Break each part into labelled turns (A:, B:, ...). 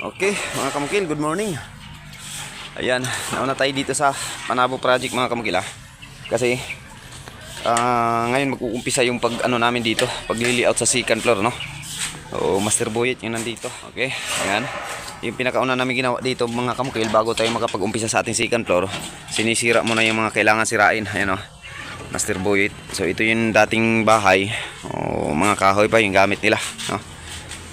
A: Okay, mga kamukil, good morning. Ayan, nauna tayo dito sa Panabo Project mga kamukil ah. Kasi ah, ngayon mag-uumpisa yung pag ano namin dito, pag layout sa second floor, no? O Master Boyet yung nandito. Okay, ayan. Yung pinakauna namin ginawa dito mga kamukil bago tayo makapag-umpisa sa ating second floor, sinisira muna yung mga kailangan sirain. Ayan oh. Master Boyet. So ito yung dating bahay. O mga kahoy pa yung gamit nila, no?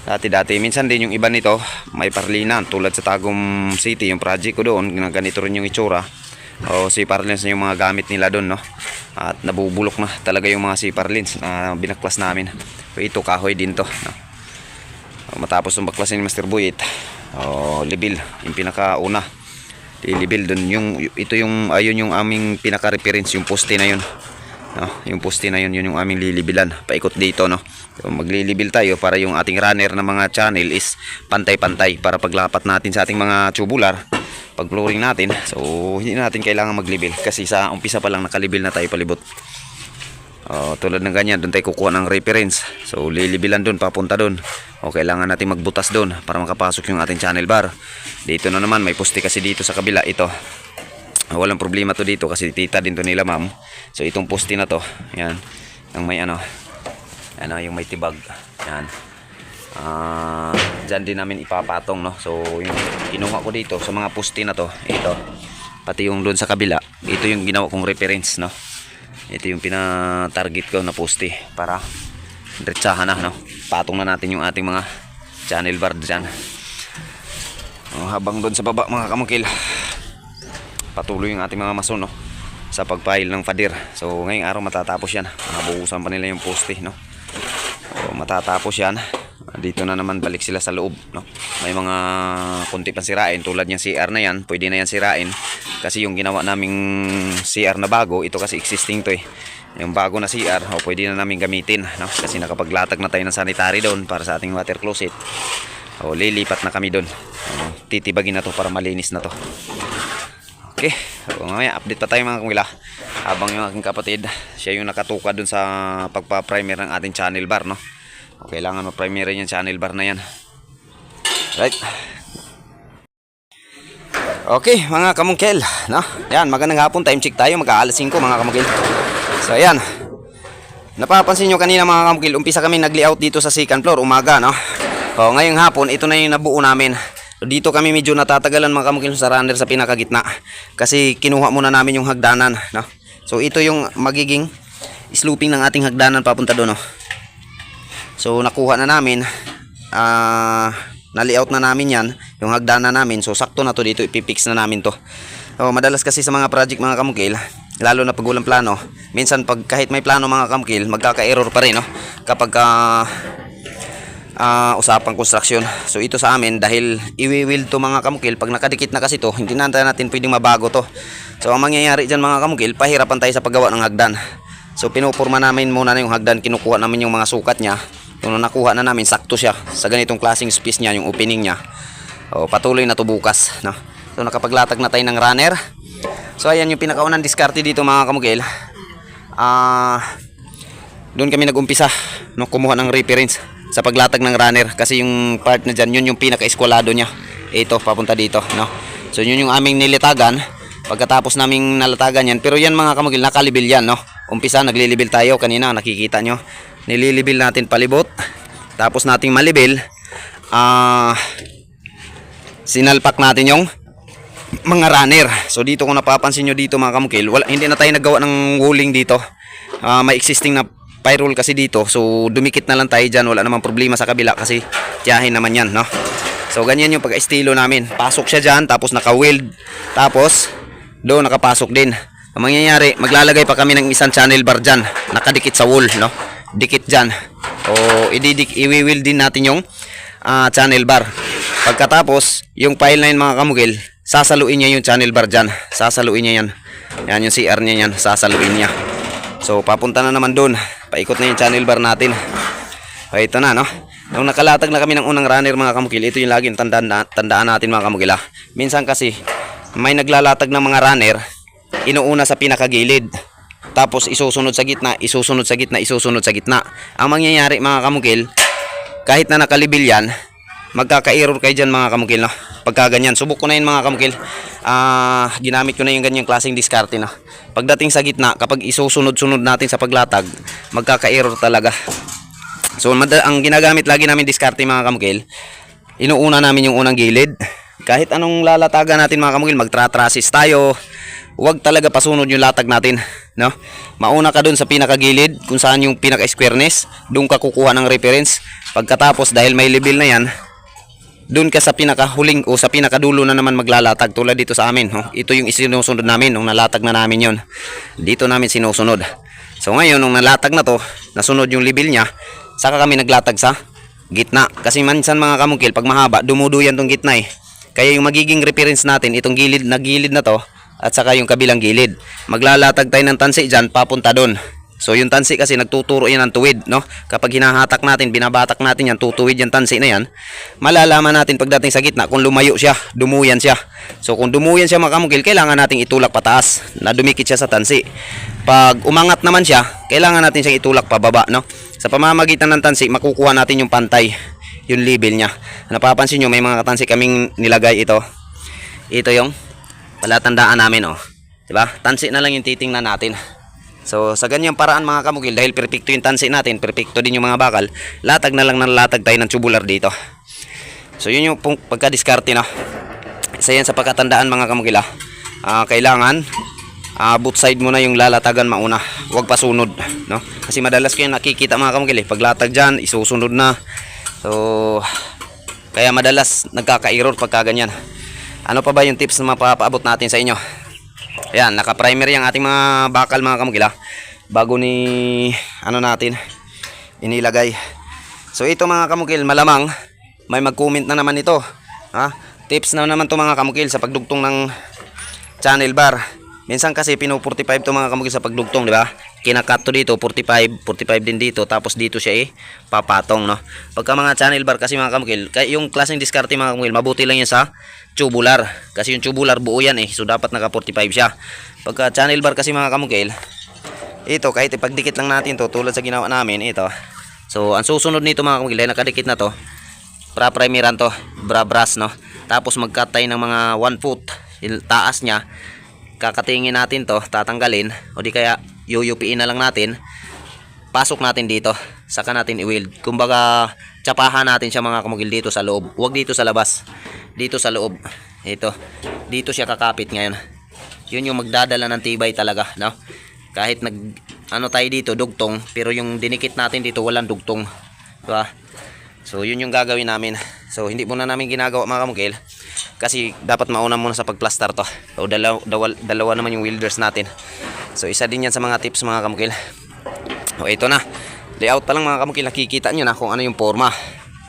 A: Dati-dati, minsan din yung iba nito, may parlinan. Tulad sa Tagum City, yung project ko doon, ganito rin yung itsura. O siparlins na yung mga gamit nila doon, no? At nabubulok na talaga yung mga siparlins na binaklas namin. So ito, kahoy din to, no? O, matapos yung baklasin ni Master Buyit, o libil, yung pinakauna. Libil doon, yung, ito yung, ayun yung aming pinaka-reference, yung poste na yun. No, yung poste na yun, yun yung aming lilibilan. Paikot dito, no. So, maglilibil tayo para yung ating runner na mga channel is pantay-pantay para paglapat natin sa ating mga tubular, pag flooring natin. So, hindi natin kailangan maglibil kasi sa umpisa pa lang nakalibil na tayo palibot. Oh, tulad ng ganyan, doon tayo kukuha ng reference. So, lilibilan doon, papunta doon. O, kailangan natin magbutas doon para makapasok yung ating channel bar. Dito na naman, may poste kasi dito sa kabila. Ito, walang problema to dito kasi tita din to nila ma'am. So itong poste na to yan yung may ano ano yung may tibag yan. Ah dyan din namin ipapatong no? So yung kinuha ko dito sa mga poste na to ito pati yung doon sa kabila ito yung ginawa kong reference no? Ito yung pina-target ko na poste para diretsahan na no? Patong na natin yung ating mga channel bar dyan. Oh, habang doon sa baba mga kamukil patuloy yung ating mga mason no sa pagpile ng pader so ngayong araw matatapos yan. Mabuhusan pa nila yung poste no. So, matatapos yan. Dito na naman balik sila sa loob no. May mga kunti pang sirain. Tulad yung CR na yan pwede na yan sirain. Kasi yung ginawa naming CR na bago ito kasi existing to eh. Yung bago na CR o pwede na namin gamitin no. Kasi nakapaglatag na tayo ng sanitary doon para sa ating water closet. O lilipat na kami doon. Titibagin na to para malinis na to Okay, so mamaya update pa tayo mga kumila. Habang yung aking kapatid, siya yung nakatuka dun sa pagpa-primer ng ating channel bar, no? O, kailangan ma-primer yung channel bar na yan. Right. Okay, mga kamungkel, no? Yan, magandang hapon, time check tayo, mag-aalas 5 mga kamungkel. So ayan. Napapansin nyo kanina mga kamungkel, umpisa kami nag-layout dito sa second floor, umaga, no? O, ngayong hapon, ito na yung nabuo namin dito kami medyo natatagalan mga kamukil sa runner sa pinakagitna kasi kinuha muna namin yung hagdanan no? so ito yung magiging sloping ng ating hagdanan papunta doon no? so nakuha na namin ah na-layout na namin yan yung hagdanan namin so sakto na to dito ipipix na namin to so, madalas kasi sa mga project mga kamukil lalo na pag walang plano minsan pag kahit may plano mga kamukil magkaka-error pa rin no? kapag ah, ah, usapang construction. So ito sa amin dahil iwi-wheel to mga kamukil pag nakadikit na kasi to hindi na natin pwedeng mabago to. So ang mangyayari dyan mga kamukil pahirapan tayo sa paggawa ng hagdan. So pinupurma namin muna na yung hagdan kinukuha namin yung mga sukat niya. Yung nakuha na namin sakto siya sa ganitong klaseng space niya yung opening niya. O, patuloy na to bukas. No? So nakapaglatag na tayo ng runner. So ayan yung pinakaunang diskarte dito mga kamukil. Ah doon kami nagumpisa no kumuha ng reference sa paglatag ng runner. Kasi yung part na dyan yun yung pinaka-eskwalado niya. Ito papunta dito no? So yun yung aming nilitagan. Pagkatapos naming nalatagan yan pero yan mga kamugil nakalibil yan no? Umpisa naglilibil tayo. Kanina nakikita nyo. Nililibil natin palibot. Tapos nating malibil. Ah sinalpak natin yung mga runner. So dito kung napapansin nyo dito mga kamukil wala, hindi na tayo naggawa ng walling dito. Ah, may existing na pyrol kasi dito. So dumikit na lang tayo dyan. Wala namang problema sa kabila kasi tiyahin naman yan no? So ganyan yung pag-estilo namin. Pasok siya dyan tapos naka-weld. Tapos doon nakapasok din. Ang mangyayari maglalagay pa kami ng isang channel bar dyan. Nakadikit sa wall no? Dikit dyan. O ididik iwi-weld din natin yung ah, channel bar. Pagkatapos yung file na yun mga kamugil sasaluin niya yung channel bar dyan. Sasaluin niya yan. Yan yung CR niya yan. Sasaluin niya So papunta na naman doon. Paikot na yung channel bar natin. O ito na no. Nung nakalatag na kami ng unang runner mga kamukil, ito yung laging tandaan, na- tandaan natin mga kamukil ha. Minsan kasi may naglalatag ng mga runner, inuuna sa pinakagilid. Tapos isusunod sa gitna, isusunod sa gitna, isusunod sa gitna. Ang mangyayari mga kamukil, kahit na nakalibil yan, magkaka-error kayo dyan mga kamukil no? Pagka ganyan, subok ko na yun mga kamukil. Ah, ginamit ko na yung ganyang klaseng diskarte no? Pagdating sa gitna, kapag isusunod-sunod natin sa paglatag, magkaka-error talaga. So ang ginagamit lagi namin diskarte mga kamukil, inuuna namin yung unang gilid. Kahit anong lalatagan natin mga kamukil, magtratrasis tayo. Huwag talaga pasunod yung latag natin, no? Mauna ka dun sa pinakagilid, kung saan yung pinaka-squareness, doon ka kukuha ng reference. Pagkatapos dahil may level na yan, doon ka sa pinakahuling o sa pinakadulo na naman maglalatag tulad dito sa amin. No? Ito yung isinusunod namin nung nalatag na namin yon. Dito namin sinusunod. So ngayon nung nalatag na to, nasunod yung level niya, saka kami naglatag sa gitna. Kasi mansan mga kamungkil, pag mahaba, dumuduyan tong gitna eh. Kaya yung magiging reference natin, itong gilid na gilid na to, at saka yung kabilang gilid. Maglalatag tayo ng tansi dyan, papunta doon. So yung tansi kasi nagtuturo yan ng tuwid, no? Kapag hinahatak natin, binabatak natin yan, tutuwid yung tansi na yan, malalaman natin pagdating sa gitna kung lumayo siya, dumuyan siya. So kung dumuyan siya mga kamukil, kailangan nating itulak pataas na dumikit siya sa tansi. Pag umangat naman siya, kailangan natin siyang itulak pababa, no? Sa pamamagitan ng tansi, makukuha natin yung pantay, yung level niya. Napapansin nyo, may mga katansi kaming nilagay ito. Ito yung palatandaan namin, oh. 'Di ba? Tansi na lang yung titingnan natin. So, sa ganyang paraan mga kamukil, dahil perfecto yung tansi natin, perfecto din yung mga bakal, latag na lang ng latag tayo ng tubular dito. So, yun yung pagka-diskarte na. Isa yan sa pagkatandaan mga kamukil, ah. Ah, kailangan, ah, both side mo na yung lalatagan mauna. Huwag pasunod, no? Kasi madalas ko yung nakikita mga kamukil, eh. Pag latag dyan, isusunod na. So, kaya madalas nagkaka-error pagka ganyan. Ano pa ba yung tips na mapapaabot natin sa inyo? Ayan, naka-primer yung ating mga bakal mga kamukila. Bago ni ano natin inilagay. So ito mga kamukil, malamang may mag-comment na naman ito. Ha? Tips na naman to mga kamukil sa pagdugtong ng channel bar. Minsan kasi pino 45 to mga kamukil sa pagdugtong, di ba? Kinakat to dito 45, 45 din dito tapos dito siya eh papatong, no. Pagka mga channel bar kasi mga kamukil, yung klaseng diskarte mga kamukil, mabuti lang yan sa tubular. Kasi yung tubular buo yan eh, so dapat naka 45 siya. Pagka channel bar kasi mga kamukil, ito kahit ipagdikit lang natin to tulad sa ginawa namin, ito. So ang susunod nito mga kamukil, dahil nakadikit na to, pra-primeran to, bra brass no. Tapos mag-cut tayo ng mga 1 foot, taas niya. Kakatingin natin to, tatanggalin o di kaya yuyupiin na lang natin. Pasok natin dito, saka natin i-weld. Kumbaga, tsapahan natin siya mga kamugil dito sa loob. Huwag dito sa labas. Dito sa loob. Ito. Dito siya kakapit ngayon. Yun yung magdadala ng tibay talaga, no? Kahit nag ano tayo dito dugtong, pero yung dinikit natin dito walang dugtong. Diba? So yun yung gagawin namin. So hindi muna namin ginagawa mga kamukil kasi dapat mauna muna sa pagplaster to. So dalawa, dalawa, naman yung welders natin. So isa din yan sa mga tips mga kamukil. O ito na. Layout pa lang mga kamukil nakikita nyo na kung ano yung forma.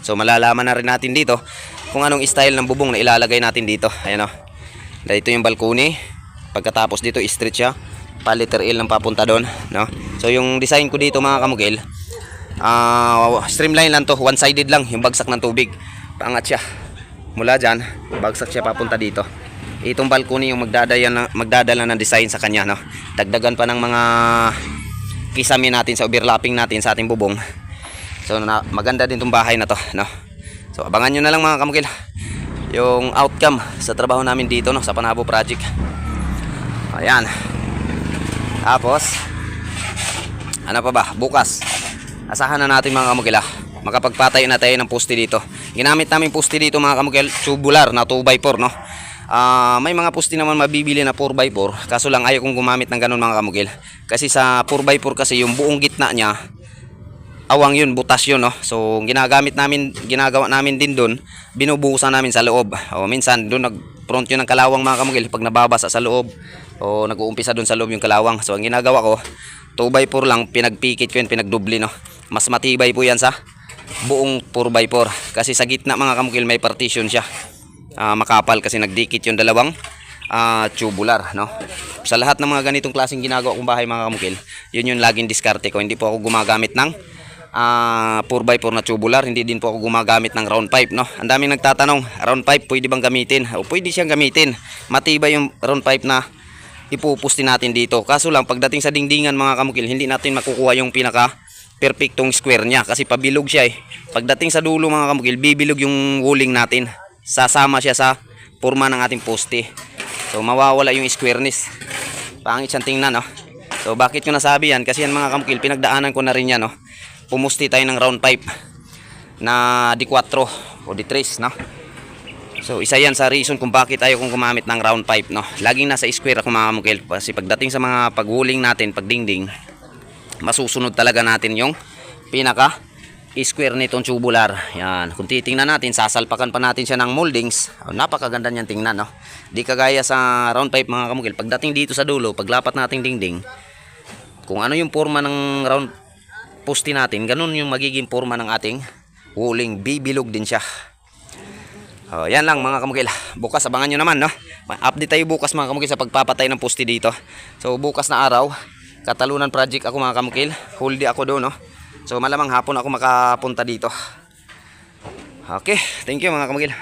A: So malalaman na rin natin dito kung anong style ng bubong na ilalagay natin dito. Ayan o. Dito yung balcony. Pagkatapos dito straight siya. Paliter L ng papunta doon. No? So yung design ko dito mga kamukil Ah, streamline lang to, one-sided lang yung bagsak ng tubig. Paangat siya. Mula diyan, bagsak siya papunta dito. Itong balcony yung magdadala ng, magdadala ng design sa kanya, no. Dagdagan pa ng mga kisame natin sa overlapping natin sa ating bubong. So na, maganda din tong bahay na to, no. So abangan niyo na lang mga kamukil yung outcome sa trabaho namin dito no sa Panabo project. Ayan. Tapos ano pa ba? Bukas asahan na natin mga kamukila makapagpatay na tayo ng poste dito ginamit namin poste dito mga kamukil tubular na 2x4 no Ah, may mga poste naman mabibili na 4x4 kaso lang ayaw kong gumamit ng ganun mga kamukil kasi sa 4x4 kasi yung buong gitna niya awang yun, butas yun, no? So, ginagamit namin, ginagawa namin din doon, binubuhusan namin sa loob. O, minsan, doon nag-front yun ng kalawang mga kamugil, pag nababasa sa loob, o nag-uumpisa doon sa loob yung kalawang. So, ang ginagawa ko, 2x4 lang, pinagpikit ko yun, pinagdubli, no? Mas matibay po yan sa buong 4x4. Kasi sa gitna mga kamugil, may partition siya. Ah, makapal kasi nagdikit yung dalawang ah, tubular, no? Sa lahat ng mga ganitong klaseng ginagawa kong bahay mga kamukil, yun yung laging diskarte ko. Hindi po ako gumagamit ng ah 4x4 na tubular, hindi din po ako gumagamit ng round pipe, no? Ang daming nagtatanong, round pipe pwede bang gamitin? O pwede siyang gamitin. Matibay yung round pipe na ipupusti natin dito. Kaso lang pagdating sa dingdingan mga kamukil, hindi natin makukuha yung pinaka perfectong square niya kasi pabilog siya eh. Pagdating sa dulo mga kamukil, bibilog yung wuling natin. Sasama siya sa forma ng ating poste. So mawawala yung squareness. Pangit siyang tingnan no. So bakit ko nasabi yan? Kasi yan mga kamukil, pinagdaanan ko na rin yan no. Pumusti tayo ng round pipe na D4 o D3 no. So isa yan sa reason kung bakit ayaw kong gumamit ng round pipe no. Laging nasa square ako mga kamukil kasi pagdating sa mga paghuling natin, pagdingding, masusunod talaga natin yung pinaka square nitong tubular. Yan. Kung titingnan natin, sasalpakan pa natin siya ng moldings. Oh, napakaganda niyan tingnan, no? Di kagaya sa round pipe mga kamukil. Pagdating dito sa dulo, paglapat nating dingding, kung ano yung forma ng round poste natin, ganun yung magiging forma ng ating huling. Bibilog din siya. Oh, yan lang mga kamukil. Bukas abangan nyo naman, no? Update tayo bukas mga kamukil sa pagpapatay ng poste dito. So bukas na araw, Katalunan project ako mga kamukil. Whole day ako doon, no? So malamang hapon ako makapunta dito. Okay, thank you mga kamukil.